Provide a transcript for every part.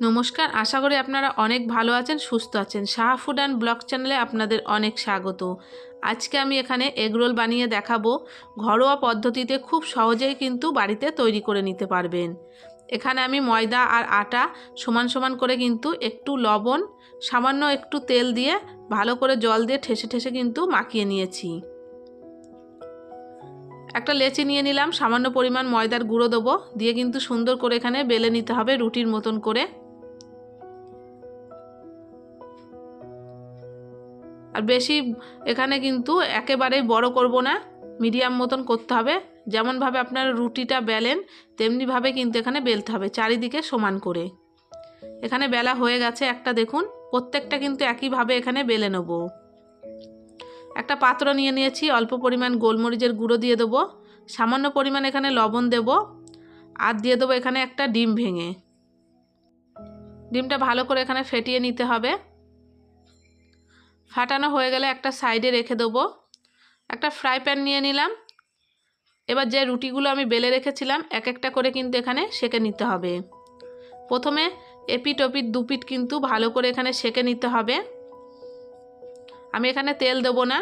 নমস্কার, আশা করি আপনারা অনেক ভালো আছেন, সুস্থ আছেন। সাহা ফুড অ্যান্ড ব্লগ চ্যানেলে আপনাদের অনেক স্বাগত। আজকে আমি এখানে এগরোল বানিয়ে দেখাবো। ঘরোয়া পদ্ধতিতে খুব সহজেই কিন্তু বাড়িতে তৈরি করে নিতে পারবেন। এখানে আমি ময়দা আর আটা সমান সমান করে কিন্তু একটু লবণ, সামান্য একটু তেল দিয়ে ভালো করে জল দিয়ে ঠেসে ঠেসে কিন্তু মাখিয়ে নিয়েছি। একটা লেচি নিয়ে নিলাম, সামান্য পরিমাণ ময়দার গুঁড়ো দেবো, দিয়ে কিন্তু সুন্দর করে এখানে বেলে নিতে হবে রুটির মতন করে। আর বেশি এখানে কিন্তু একেবারেই বড় করব না, মিডিয়াম মতন করতে হবে। যেমনভাবে আপনার রুটিটা বেলেন, তেমনিভাবে কিন্তু এখানে বেলতে হবে, চারিদিকে সমান করে। এখানে বেলা হয়ে গেছে একটা, দেখুন, প্রত্যেকটা কিন্তু একইভাবে এখানে বেলে নেব। একটা পাত্র নিয়ে নিয়েছি, অল্প পরিমাণ গোলমরিচের গুঁড়ো দিয়ে দেবো, সামান্য পরিমাণ এখানে লবণ দেব, আর দিয়ে দেবো এখানে একটা ডিম ভেঙে। ডিমটা ভালো করে এখানে ফেটিয়ে নিতে হবে। ফাটানো হয়ে গেলে একটা সাইডে রেখে দেবো। একটা ফ্রাই প্যান নিয়ে নিলাম। এবার যে রুটিগুলো আমি বেলে রেখেছিলাম, এক একটা করে কিন্তু এখানে সেকে নিতে হবে। প্রথমে এপিট ওপিট দুপিট কিন্তু ভালো করে এখানে সেকে নিতে হবে। আমি এখানে তেল দেবো না,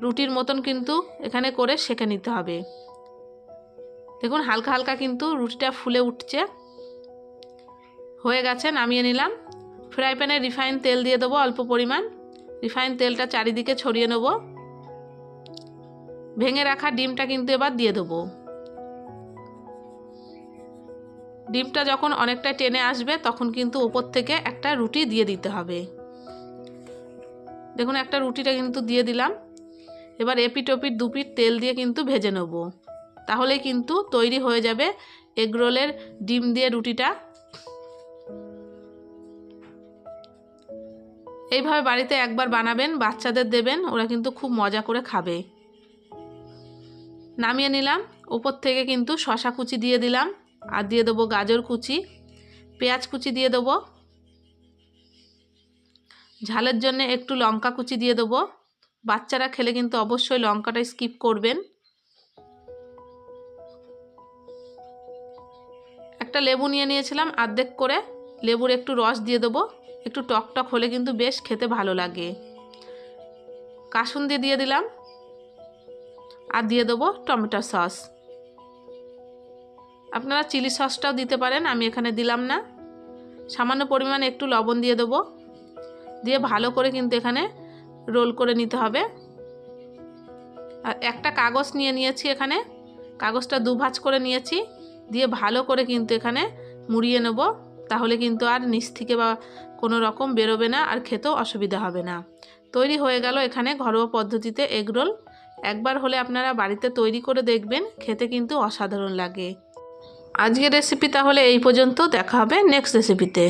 রুটির মতন কিন্তু এখানে করে সেকে নিতে হবে। দেখুন, হালকা হালকা কিন্তু রুটিটা ফুলে উঠছে। হয়ে গেছে, নামিয়ে নিলাম। ফ্রাই প্যানে রিফাইন তেল দিয়ে দেবো অল্প পরিমাণ। রিফাইন তেলটা চারিদিকে ছড়িয়ে নেব। ভেঙে রাখা ডিমটা কিন্তু এবার দিয়ে দেবো। ডিমটা যখন অনেকটা টেনে আসবে, তখন কিন্তু ওপর থেকে একটা রুটি দিয়ে দিতে হবে। দেখুন, একটা রুটিটা কিন্তু দিয়ে দিলাম। এবার এপিট ওপিট দুপিট তেল দিয়ে কিন্তু ভেজে নেব। তাহলে কিন্তু তৈরি হয়ে যাবে এগরোলের ডিম দিয়ে রুটিটা। এইভাবে বাড়িতে একবার বানাবেন, বাচ্চাদের দেবেন, ওরা কিন্তু খুব মজা করে খাবে। নামিয়ে নিলাম উপর থেকে কিন্তু শশা কুচি দিয়ে দিলাম, আর দিয়ে দেবো গাজর কুচি, পেঁয়াজ কুচি দিয়ে দেবো। ঝালের জন্য একটু লঙ্কা কুচি দিয়ে দেবো। বাচ্চারা খেলে কিন্তু অবশ্যই লঙ্কাটা স্কিপ করবেন। একটা লেবু নিয়ে নিয়েছিলাম আর্ধেক করে, লেবুর একটু রস দিয়ে দেবো। একটু টক টক হলে কিন্তু বেশ খেতে ভালো লাগে। কাসুন্দি দিয়ে দিলাম। আর দিয়ে দেবো টমেটো সস। আপনারা চিলি সসটাও দিতে পারেন, আমি এখানে দিলাম না। সামান্য পরিমাণে একটু লবণ দিয়ে দেবো। দিয়ে ভালো করে কিন্তু এখানে রোল করে নিতে হবে। আর একটা কাগজ নিয়ে নিয়েছি এখানে। কাগজটা দুভাজ করে নিয়েছি। দিয়ে ভালো করে কিন্তু এখানে মুড়িয়ে নেব। তাহলে কিন্তু আর নিচ থেকে বা কোনো রকম বেরোবে না আর খেতেও অসুবিধা হবে না। তৈরি হয়ে গেল এখানে ঘরোয়া পদ্ধতিতে এগরোল একবার হলে আপনারা বাড়িতে তৈরি করে দেখবেন, খেতে কিন্তু অসাধারণ লাগে। আজকের রেসিপি তাহলে এই পর্যন্ত, দেখা হবে নেক্সট রেসিপিতে